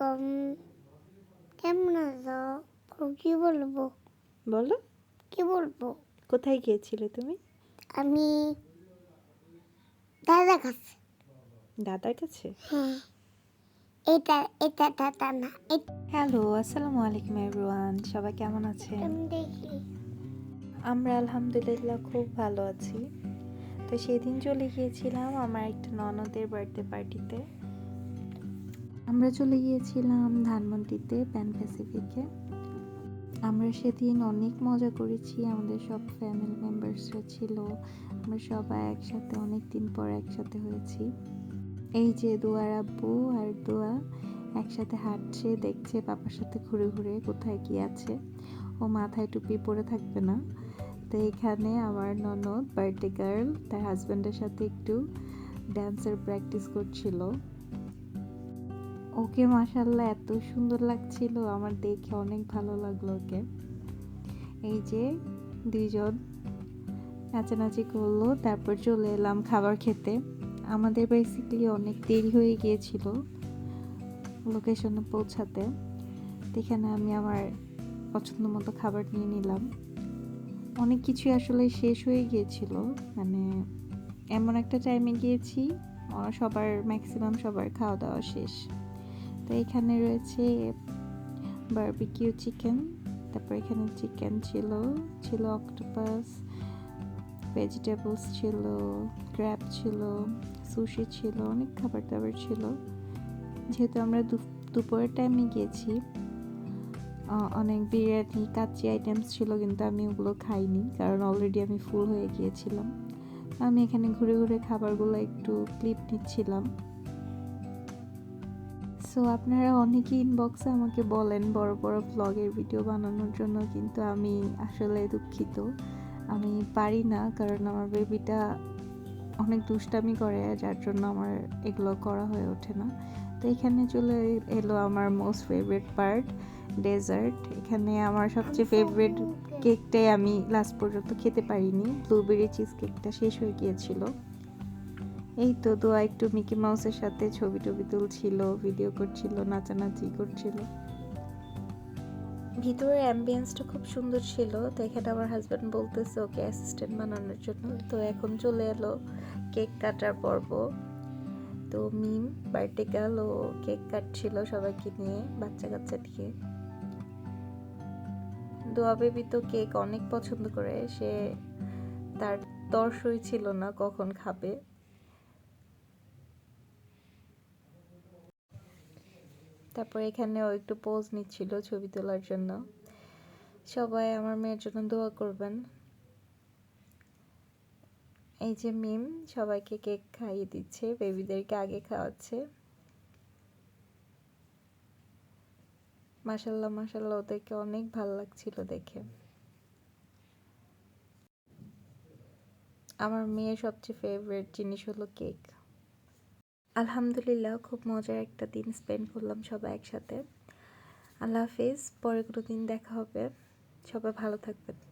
আলাইকুম কেমন আছো কি বলব? বলো। কি বলব? কোথায় গিয়েছিলে তুমি? আমি দাদা কাছে। দাদার কাছে? হ্যাঁ। এটা এটা দাদা না হ্যালো আসসালামু আলাইকুম এভরিওয়ান। সবাই কেমন আছেন? দেখি। আমরা আলহামদুলিল্লাহ খুব ভালো আছি। তো সেদিন চলে গিয়েছিলাম আমার একটা ননদের বার্থডে পার্টিতে আমরা চলে গিয়েছিলাম ধানমন্ডিতে প্যান প্যাসিফিকে। আমরা সেদিন অনেক মজা করেছি, আমাদের সব ফ্যামিলি মেম্বার্সরা ছিল, আমরা সবাই একসাথে অনেক দিন পর একসাথে হয়েছি। এই যে দোয়ার আব্বু আর দোয়া একসাথে হাঁটছে, দেখছে পাপার সাথে ঘুরে ঘুরে কোথায় কি আছে। ও মাথায় টুপি পরে থাকবে না। তো এখানে আমার ননদ বার্থডে গার্ল তার হাজব্যান্ডের সাথে একটু ড্যান্সের প্র্যাকটিস করছিল। ওকে মাসাল্লাহ এত সুন্দর লাগছিল। আমার দেখে অনেক ভালো লাগল ওকে। এই যে দুইজন নাচানাচি করল, তারপর চলে এলাম খাবার খেতে। আমাদের বেসিক্যালি অনেক দেরি হয়ে গিয়েছিল লোকেশনে পৌঁছাতে। এখানে আমি আমার পছন্দ মতো খাবার নিয়ে নিলাম। অনেক কিছুই আসলে শেষ হয়ে গিয়েছিল। মানে এমন একটা টাইমে গিয়েছি সবার ম্যাক্সিমাম সবার খাওয়া দাওয়া শেষ। তো এখানে রয়েছে বারবিকিউ চিকেন তারপর এখানে চিকেন ছিল ছিল অক্টোপাস ভেজিটেবলস ছিল ক্র্যাব ছিল সুশি ছিল, অনেক খাবার দাবার ছিল। যেহেতু আমরা দুপুরের টাইমে গিয়েছি অনেক বিরিয়ানি, কাচ্চি আইটেমস ছিল, কিন্তু আমি ওগুলো খাইনি, কারণ অলরেডি আমি ফুল হয়ে গিয়েছিলাম। আমি এখানে ঘুরে ঘুরে খাবারগুলো একটু ক্লিপ নিচ্ছিলাম। সো আপনারা অনেকেই ইনবক্সে আমাকে বলেন বড় বড় ব্লগের ভিডিও বানানোর জন্য কিন্তু আমি আসলে দুঃখিত। আমি পারি না কারণ আমার বেবিটা অনেক দুষ্টামি করে যার জন্য আমার এগুলো করা হয়ে ওঠে না। তো এখানে চলে এলো আমার মোস্ট ফেভারিট পার্ট ডেজার্ট এখানে আমার সবচেয়ে ফেভারিট কেকটাই আমি লাস্ট পর্যন্ত খেতে পারিনি। ব্লুবেরি চিজ কেকটা শেষ হয়ে গিয়েছিল। এই তো দোয়া একটু মিকি মাউসের সাথে ছবি টবি তুলছিল ভিডিও করছিল, নাচানাচি করছিল। ভিতরের অ্যাম্বিয়েন্সটা খুব সুন্দর ছিল। তো এখানে আমার হাজব্যান্ড বলতেছে, ওকে অ্যাসিস্ট্যান্ট বানানোর জন্য। তো এখন চলে এলো কেক কাটার পর্ব। তো মিম বার্থডে গার্ল ও কেক কাটছিল সবাইকে নিয়ে, বাচ্চা কাচ্চা দিয়ে। দোয়া বেবি তো কেক অনেক পছন্দ করে, সে তার তর্সই ছিল না কখন খাবে। তারপর এখানে ও একটু পোজ নিচ্ছিল ছবি তোলার জন্য। সবাই আমার মেয়ের জন্য দোয়া করবেন। এই যে মিম সবাইকে কেক খাইয়ে দিচ্ছে বেবিদেরকে আগে খাওয়াচ্ছে। মাসাল্লাহ মাসাল্লাহ ওদেরকে অনেক ভালো লাগছিল দেখে। আমার মেয়ের সবচেয়ে ফেভারিট জিনিস হলো কেক আলহামদুলিল্লাহ, খুব মজার একটা দিন স্পেন্ড করলাম সবাই একসাথে। আল্লাহ হাফিজ, পরে কোনো দিন দেখা হবে। সবাই ভালো থাকবেন।